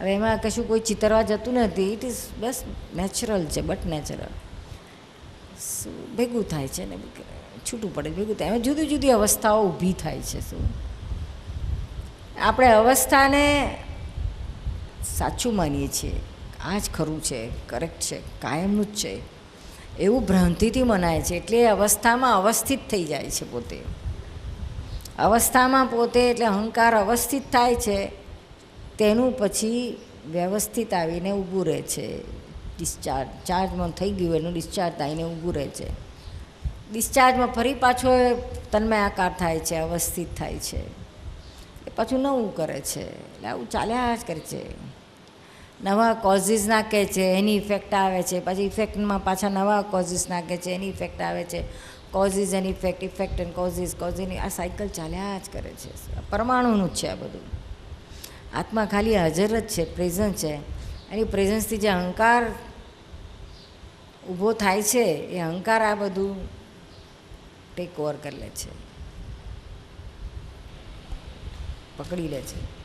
હવે એમાં કશું કોઈ ચિતરવા જતું નથી. ઇટ ઇઝ બસ નેચરલ છે બટ નેચરલ શું ભેગું થાય છે ને છૂટું પડે, ભેગું થાય. એમાં જુદી જુદી અવસ્થાઓ ઊભી થાય છે, શું? આપણે અવસ્થાને સાચું માનીએ છીએ. આ જ ખરું છે કરેક્ટ છે, કાયમનું જ છે. એવું ભ્રાંતિથી મનાય છે, એટલે અવસ્થામાં અવસ્થિત થઈ જાય છે પોતે. અવસ્થામાં પોતે એટલે અહંકાર અવસ્થિત થાય છે. તેનું પછી વ્યવસ્થિત આવીને ઊભું રહે છે. ડિસ્ચાર્જ, ચાર્જમાં થઈ ગયું એનું ડિસ્ચાર્જ થઈને ઊભું રહે છે. ડિસ્ચાર્જમાં ફરી પાછો તન્મય આકાર થાય છે, અવસ્થિત થાય છે. એ પાછું નવું કરે છે. એટલે આવું ચાલ્યા જ કરે છે. નવા કોઝિસ નાખે છે, એની ઇફેક્ટ આવે છે. પછી ઇફેક્ટમાં પાછા નવા કોઝિસ નાખે છે, એની ઇફેક્ટ આવે છે. Causes and effect effect and causes causes આ સાયકલ ચાલ્યા જ કરે છે. પરમાણુનું જ છે આ બધું. આત્મા ખાલી હાજર જ છે પ્રેઝન્ટ છે. એની પ્રેઝન્સથી જે અહંકાર ઊભો થાય છે, એ અહંકાર આ બધું ટેક ઓવર કરી લે છે. પકડી લે છે.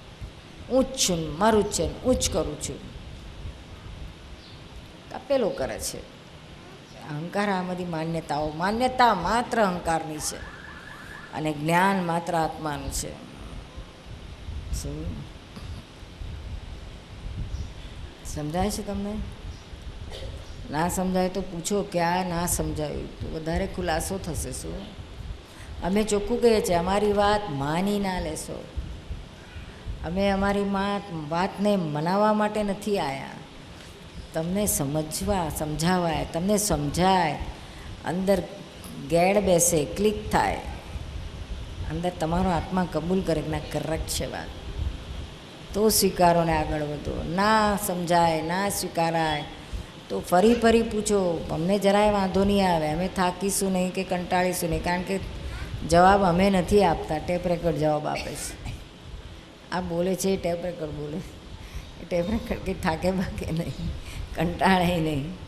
ઊંચ છું મારું જ છે ને ઊંચ કરું છું. તપેલો કરે છે. અહંકાર આ બધી માન્યતાઓ, માન્યતા માત્ર અહંકારની છે. અને જ્ઞાન માત્ર આત્માનું છે. શું? સમજાય છે તમને? ના સમજાય તો પૂછો કે આ ના સમજાયું? તો વધારે ખુલાસો થશે, શું? અમે ચોખ્ખું કહીએ છીએ, અમારી વાત માની ના લેશો. અમે અમારી વાત વાતને મનાવવા માટે નથી આવ્યા તમને સમજવા, સમજાવાય, તમને સમજાય. અંદર ગેડ બેસે, ક્લિક થાય. અંદર તમારો આત્મા કબૂલ કરે ના, કરેક્ટ છે વાત. તો સ્વીકારોને આગળ વધો. ના સમજાય, ના સ્વીકારાય. તો ફરી ફરી પૂછો, અમને જરાય વાંધો નહીં આવે, અમે થાકીશું નહીં કે કંટાળીશું નહીં, કારણ કે જવાબ અમે નથી આપતા, ટેપ રેકોર્ડ જવાબ આપે છે. આ બોલે છે, એ ટેપ રેકોર્ડ બોલે. એ ટેપ રેકોર્ડ કે થાકે બાકે નહીં કંટાળે નહીં.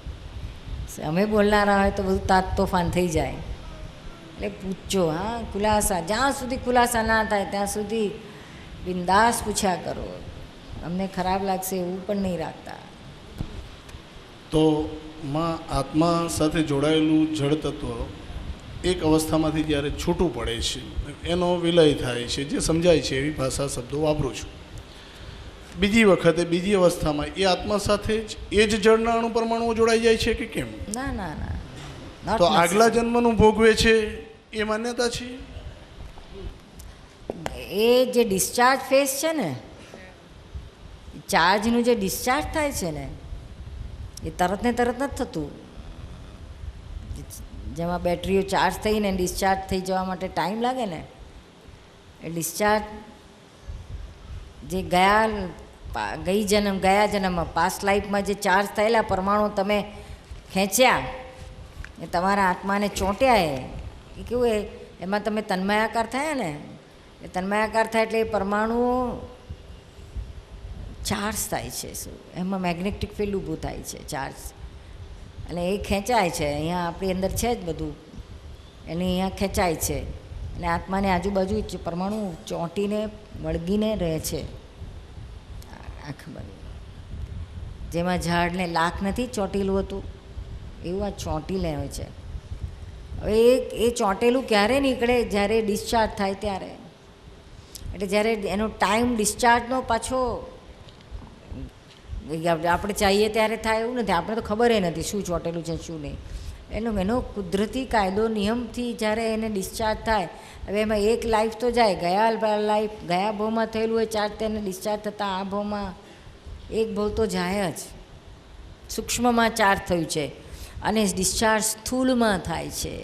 અમે બોલનારા હોય તો બધું તાત તોફાન થઈ જાય. એટલે પૂછજો, હા, ખુલાસા, જ્યાં સુધી ખુલાસા ના થાય, ત્યાં સુધી બિંદાસ પૂછ્યા કરો. અમને ખરાબ લાગશે એવું પણ નહીં રાખતા. તો માં આત્મા સાથે જોડાયેલું જળ તત્વ એક અવસ્થામાંથી જ્યારે છૂટું પડે છે એનો વિલય થાય છે જે સમજાય છે એવી ભાષા શબ્દો વાપરું છું. બીજી વખતે બીજી અવસ્થામાં એ આત્મા સાથે જ એ જ જળના અણુ પરમાણુઓ જોડાઈ જાય છે કે કેમ? ના ના ના. તો આગલા જન્મનું ભોગવે છે એ માન્યતા છે? એ જે ડિસ્ચાર્જ ફેસ છે ને, ચાર્જનું જે ડિસ્ચાર્જ થાય છે ને, એ તરત ને તરત નથી થતું. જેમાં બેટરીઓ ચાર્જ થઈને ડિસ્ચાર્જ થઈ જવા માટે ટાઈમ લાગે ને, એ ડિસ્ચાર્જ જે ગયા ગઈ જન્મ, ગયા જન્મમાં પાસ્ટ લાઈફમાં જે ચાર્જ થયેલા પરમાણુ તમે ખેંચ્યા, એ તમારા આત્માને ચોંટ્યા એ કેવું એ? એમાં તમે તન્મયાકાર થયા ને? એ તન્મયાકાર થાય એટલે એ પરમાણુઓ ચાર્જ થાય છે. શું એમાં મેગ્નેટિક ફિલ્ડ ઊભું થાય છે ચાર્જ અને એ ખેંચાય છે, અહીંયા આપણી અંદર છે જ બધું. એને અહીંયા ખેંચાય છે. અને આત્માની આજુબાજુ પરમાણુ ચોંટીને, વળગીને રહે છે. આ ખબર. જેમાં ઝાડને લાખ નથી ચોંટેલું હતું. એવું આ ચોંટીને હોય છે. હવે એ એ ચોંટેલું ક્યારે નીકળે? જ્યારે ડિસ્ચાર્જ થાય ત્યારે. એટલે જ્યારે એનો ટાઈમ ડિસ્ચાર્જનો પાછો આપણે ચાહીએ ત્યારે થાય એવું નથી. આપણે તો ખબર એ નથી શું ચોંટેલું છે, શું નહીં. એનો એનો કુદરતી કાયદો નિયમથી જ્યારે એને ડિસ્ચાર્જ થાય, હવે એમાં એક લાઈફ તો જાય. ગયા લાઈફ ગયા ભાવમાં થયેલું હોય, ચાર્જ તેને ડિસ્ચાર્જ થતાં આ ભાવમાં એક ભાવ તો જાય જ. સૂક્ષ્મમાં ચાર્જ થયું છે અને ડિસ્ચાર્જ સ્થૂલમાં થાય છે.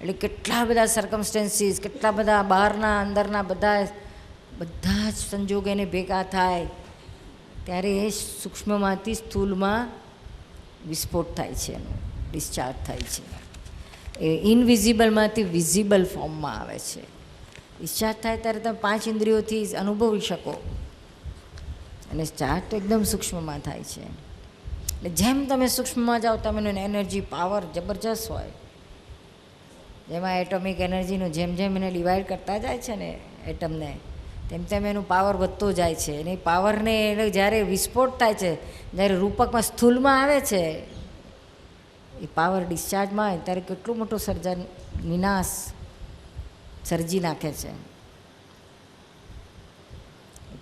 એટલે કેટલા બધા સર્કમસ્ટન્સીસ કેટલા બધા બહારના, અંદરના બધા બધા જ સંજોગ એને ભેગા થાય. ત્યારે એ સૂક્ષ્મમાંથી સ્થૂલમાં વિસ્ફોટ થાય છે એનો, ડિસ્ચાર્જ થાય છે. એ ઇનવિઝિબલમાંથી વિઝિબલ ફોર્મમાં આવે છે. ડિસ્ચાર્જ થાય ત્યારે તમે પાંચ ઇન્દ્રિયોથી અનુભવી શકો. અને ચાર્જ તો એકદમ સૂક્ષ્મમાં થાય છે. એટલે જેમ તમે સૂક્ષ્મમાં જાઓ તમે એનર્જી, પાવર જબરજસ્ત હોય. જેમાં એટોમિક એનર્જીનું જેમ જેમ એને ડિવાઈડ કરતા જાય છે ને, એટમને તેમ તેમ એનું પાવર વધતો જાય છે. અને એ પાવરને એને જ્યારે વિસ્ફોટ થાય છે, જ્યારે રૂપકમાં સ્થૂલમાં આવે છે, એ પાવર ડિસ્ચાર્જમાં આવે, ત્યારે કેટલું મોટો સર્જન, વિનાશ સર્જી નાખે છે.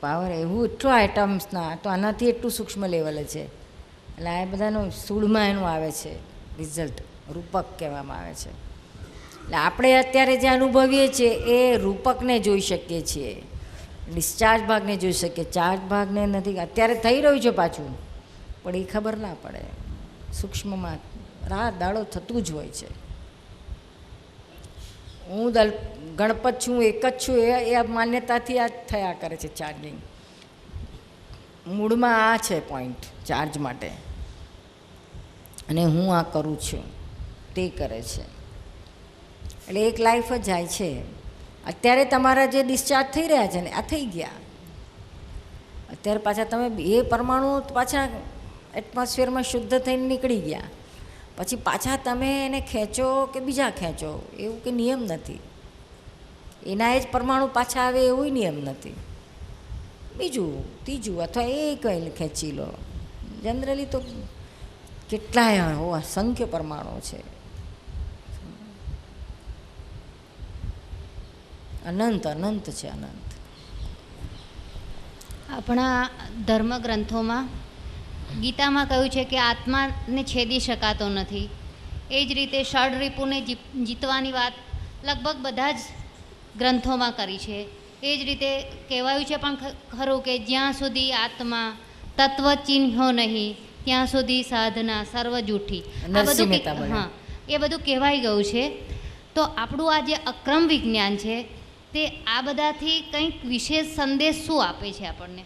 પાવર એવું એટલું આઇટમ્સના તો આનાથી એટલું સૂક્ષ્મ લેવલે છે. એટલે આ બધાનું સૂળમાં એનું આવે છે રિઝલ્ટ રૂપક કહેવામાં આવે છે. એટલે આપણે અત્યારે જે અનુભવીએ છીએ, એ રૂપકને જોઈ શકીએ છીએ. ડિસ્ચાર્જ ભાગને જોઈ શકીએ. ચાર્જ ભાગને નથી. અત્યારે થઈ રહ્યું છે પાછું. પણ એ ખબર ના પડે. સૂક્ષ્મમાં રાત દાડો થતું જ હોય છે. હું દલ, ગણપત છું, એક જ છું, એ એ માન્યતાથી આ થયા કરે છે ચાર્જિંગ મૂળમાં આ છે પોઈન્ટ ચાર્જ માટે. અને હું આ કરું છું. તે કરે છે. એટલે એક લાઈફ જ જાય છે. અત્યારે તમારા જે ડિસ્ચાર્જ થઈ રહ્યા છે ને, આ થઈ ગયા. અત્યારે પાછા તમે એ પરમાણુ પાછા એટમોસ્ફિયરમાં શુદ્ધ થઈને નીકળી ગયા. પછી પાછા તમે એને ખેંચો કે બીજા ખેંચો, એવું કે નિયમ નથી. એના એ જ પરમાણુ પાછા આવે એવું નિયમ નથી. બીજું, ત્રીજું અથવા એ કંઈ ખેંચી લો. જનરલી તો કેટલાય અસંખ્ય પરમાણુ છે. અનંત અનંત છે અનંત. આપણા ધર્મગ્રંથોમાં ગીતામાં કહ્યું છે કે આત્માને છેદી શકાતો નથી. એ જ રીતે ષડ રિપુને જીત- જીતવાની વાત લગભગ બધા જ ગ્રંથોમાં કરી છે. એ જ રીતે કહેવાયું છે પણ ખરું કે જ્યાં સુધી આત્મા તત્વ ચિહ્નો નહીં ત્યાં સુધી સાધના સર્વ જૂઠી આ બધું. હા એ બધું કહેવાઈ ગયું છે. તો આપણું આ જે અક્રમ વિજ્ઞાન છે તે આ બધાથી કંઈક વિશેષ સંદેશ શું આપે છે આપણને?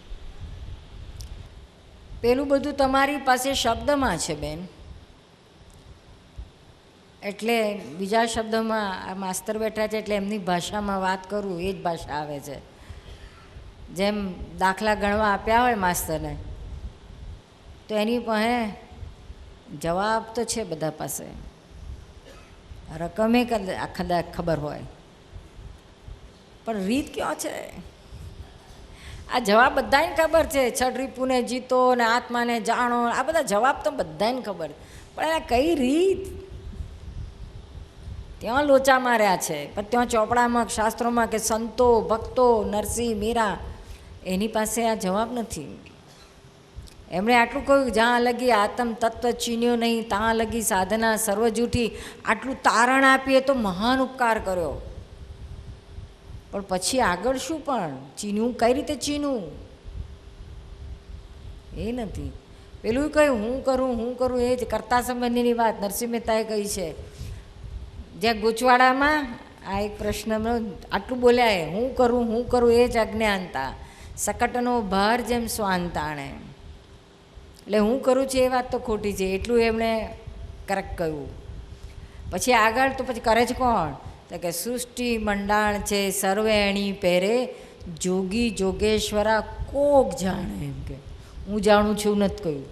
પેલું બધું તમારી પાસે શબ્દમાં છે, બેન. એટલે બીજા શબ્દમાં આ માસ્તર બેઠા છે એટલે એમની ભાષામાં વાત કરું, એ જ ભાષા આવે છે. જેમ દાખલા ગણવા આપ્યા હોય માસ્તરને, તો એની પાસે જવાબ તો છે બધા પાસે. રકમે કદાચ ખબર હોય. પણ રીત ક્યાં છે? આ જવાબ બધાને ખબર છે. છઠ રીપુને જીતો ને આત્માને જાણો. આ બધા જવાબ તો બધાને ખબર પણ એના કઈ રીત? ત્યાં લોચા માર્યા છે. પણ ત્યાં ચોપડામાં, શાસ્ત્રોમાં કે સંતો, ભક્તો, નરસિંહ, મીરા, એની પાસે આ જવાબ નથી. એમણે આટલું કહ્યું, જ્યાં લગી આત્મ તત્વ ચીન્યો નહીં, ત્યાં લગી સાધના સર્વજૂઠી. આટલું તારણ આપીએ તો મહાન ઉપકાર કર્યો. પણ પછી આગળ શું પણ? ચીનવું? કઈ રીતે ચીનવું? એ નથી. પેલું કહ્યું હું કરું હું કરું, એ જ કરતા સંબંધીની વાત નરસિંહ મહેતાએ કહી છે. જ્યાં ગુચવાડામાં આ એક પ્રશ્નનો આટલું બોલ્યા એ, હું કરું હું કરું, એ જ અજ્ઞાનતા. સકટનો ભાર જેમ સ્વાંતાણે તાણે એટલે હું કરું છું એ વાત તો ખોટી છે, એટલું એમણે કરેક્ટ કહ્યું. પછી આગળ તો પછી કરે છે કોણ? તો કે સૃષ્ટિ મંડાણ છે સર્વેણી પહેરે, જોગી જોગેશ્વરા કોક જાણે એમ કે. હું જાણું છું, નથી કહ્યું.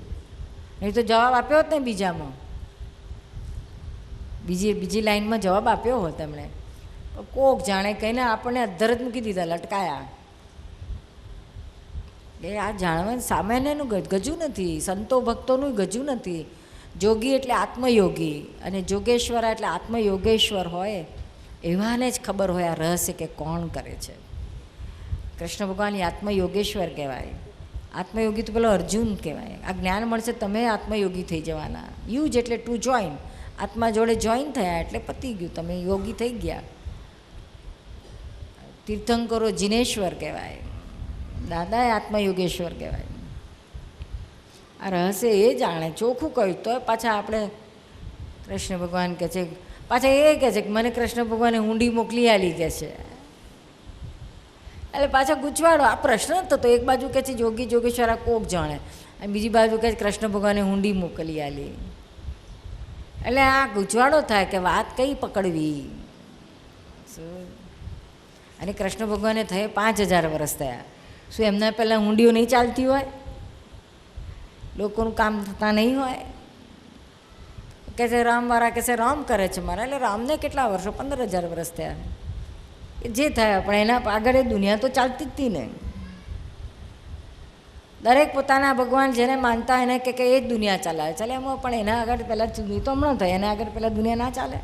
નહીં તો જવાબ આપ્યો હોત ને બીજામાં. બીજી બીજી લાઈનમાં જવાબ આપ્યો હોત એમણે. કોક જાણે કહીને આપણને અધરત મૂકી દીધા, લટકાયા. એ આ જાણવાનું સામાન્યનું ગજું નથી. સંતો ભક્તોનું ગજું નથી. જોગી એટલે આત્મયોગી અને જોગેશ્વરા એટલે આત્મયોગેશ્વર હોય. એવાને જ ખબર હોય આ રહસ્ય કે કોણ કરે છે. કૃષ્ણ ભગવાન એ આત્મયોગેશ્વર કહેવાય. આત્મયોગી તો પેલો અર્જુન કહેવાય. આ જ્ઞાન મળશે તમે આત્મયોગી થઈ જવાના. યુજ એટલે ટુ જોઈન આત્મા જોડે જોઈન થયા એટલે પતી ગયું. તમે યોગી થઈ ગયા. તીર્થંકરો જિનેશ્વર કહેવાય. દાદાએ આત્મયોગેશ્વર કહેવાય. આ રહસ્ય એ જાણે. ચોખ્ખું કહ્યું. તો પાછા આપણે કૃષ્ણ ભગવાન કહે છે, પાછા એ કહે છે કે મને કૃષ્ણ ભગવાને હુંડી મોકલી આલી કહે છે. એટલે પાછા ગૂંચવાડો. આ પ્રશ્ન જ થતો એક બાજુ કહે છે જોગી જોગેશ્વર આ કોક જાણે. અને બીજી બાજુ કહે છે કૃષ્ણ ભગવાને હુંડી મોકલી આલી. એટલે આ ગૂંચવાડો થાય કે વાત કઈ પકડવી? અને કૃષ્ણ ભગવાને થયે પાંચ હજાર વર્ષ થયા. શું એમના પહેલાં હુંડીઓ નહીં ચાલતી હોય? લોકોનું કામ થતા નહીં હોય? કે છે રામવાળા કે છે રામ કરે છે મારા, એટલે રામને કેટલા વર્ષો, પંદર હજાર વર્ષ થયા. જે થાય, પણ એના આગળ એ દુનિયા તો ચાલતી જ હતી ને. દરેક પોતાના ભગવાન જેને માનતા એને કે એ જ દુનિયા ચલાવે. ચાલે એમાં પણ એના આગળ પહેલાં ચૂંટણી તો હમણાં થાય, એના આગળ પહેલાં દુનિયા ના ચાલે.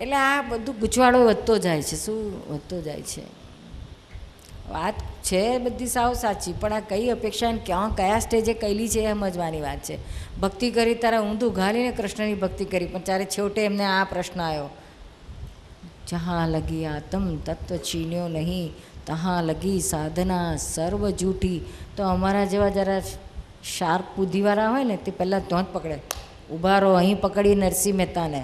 એટલે આ બધું ગૂંચવાડો વધતો જાય છે, શું વધતો જાય છે? વાત છે બધી સાવ સાચી, પણ આ કઈ અપેક્ષા ક્યાં, કયા સ્ટેજે કહેલી છે એ સમજવાની વાત છે. ભક્તિ કરી તારા ઊંધું ઘાલીને કૃષ્ણની ભક્તિ કરી, પણ ત્યારે છેવટે એમને આ પ્રશ્ન આવ્યો જહાં લગી આતમ તત્વ છીન્યો નહીં, તહાં લગી સાધના સર્વ જૂઠી. તો અમારા જેવા જરા શાર્પ બુદ્ધિવાળા હોય ને તે પહેલાં તો જ પકડે. ઊભા રહો, અહીં પકડી નરસિંહ મહેતાને.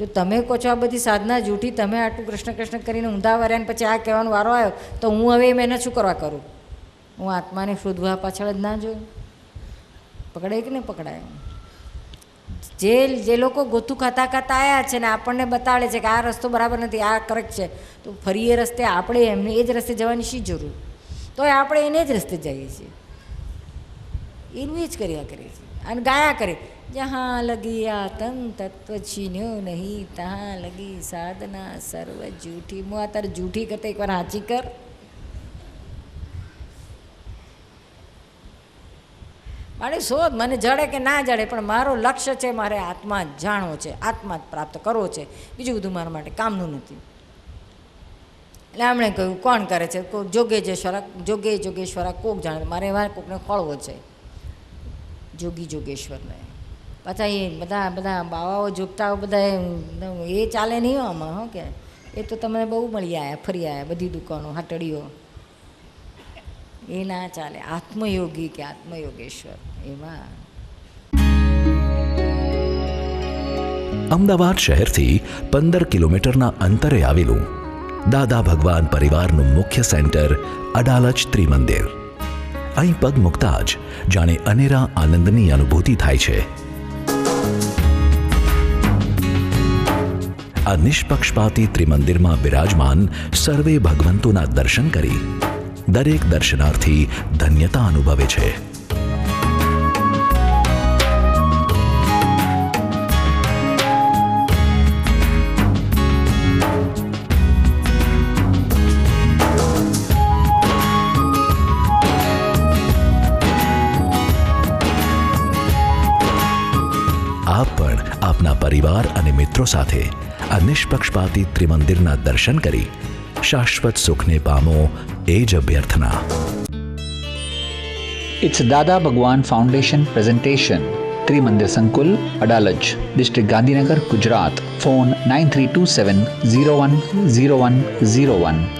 જો તમે કહો છો આ બધી સાધના જૂઠી, તમે આટલું કૃષ્ણ કૃષ્ણ કરીને ઊંધા વર્યા પછી આ કહેવાનો વારો આવ્યો, તો હું હવે એ મહેનત શું કરવા કરું? હું આત્માને શોધવા પાછળ જ ના જોયું પકડાય કે નહીં પકડાય? જે જે લોકો ગોથું ખાતા ખાતા આવ્યા છે ને આપણને બતાડે છે કે આ રસ્તો બરાબર નથી, આ કરેક્ટ છે, તો ફરી એ રસ્તે આપણે એમને એ જ રસ્તે જવાની શી જરૂર? તો આપણે એને જ રસ્તે જઈએ છીએ. એનું એ જ કર્યા કરીએ છીએ અને ગાયા કરે. જહાં લગી આતમ તત્વ છીન્યો નહીં ત્યાં લગી સાધના સર્વ જૂઠી. હું આ તારે જૂઠી કરતા એકવાર હાચી કર. મારી શોધ મને જડે કે ના જડે, પણ મારો લક્ષ્ય છે, મારે આત્મા જાણવો છે, આત્મા પ્રાપ્ત કરવો છે. બીજું બધું મારા માટે કામનું નથી. એટલે એમણે કહ્યું, કોણ કરે છે? જોગે જેશ્વરા જોગે જોગેશ્વરા કોક જાણે, મારે એવા કોકને ખોળવો છે. જોગી જોગેશ્વરને. પાછા એ બધા બધા બાવાઓ જોગતાઓ બધા એ ચાલે નહીં આમાં, હો કે? એ તો તમને બહુ મળી આવ્યા ફરી આવ્યા બધી દુકાનો, હાટડીઓ. એ ના ચાલે. આત્મયોગી કે આત્મયોગેશ્વર એમાં અમદાવાદ શહેરથી પંદર કિલોમીટરના અંતરે આવેલું દાદા ભગવાન પરિવારનું મુખ્ય સેન્ટર અડાલજ ત્રિમંદિર. અહીં પગ મૂકતા જ જાણે અનેરા આનંદની અનુભૂતિ થાય છે. આ નિષ્પક્ષપાતી ત્રિમંદિરમાં બિરાજમાન સર્વે ભગવંતોના દર્શન કરી દરેક દર્શનાર્થી ધન્યતા અનુભવે છે. આપ પણ આપના પરિવાર અને મિત્રો સાથે આ નિષ્પક્ષપાતી ત્રિમંદિરના દર્શન કરી શાશ્વત સુખને પામો એ જ અભ્યર્થના It's Dada Bhagwan Foundation presentation. Trimandir Sankul, Adalaj, District Gandhinagar, Gujarat. Phone 9327 010101.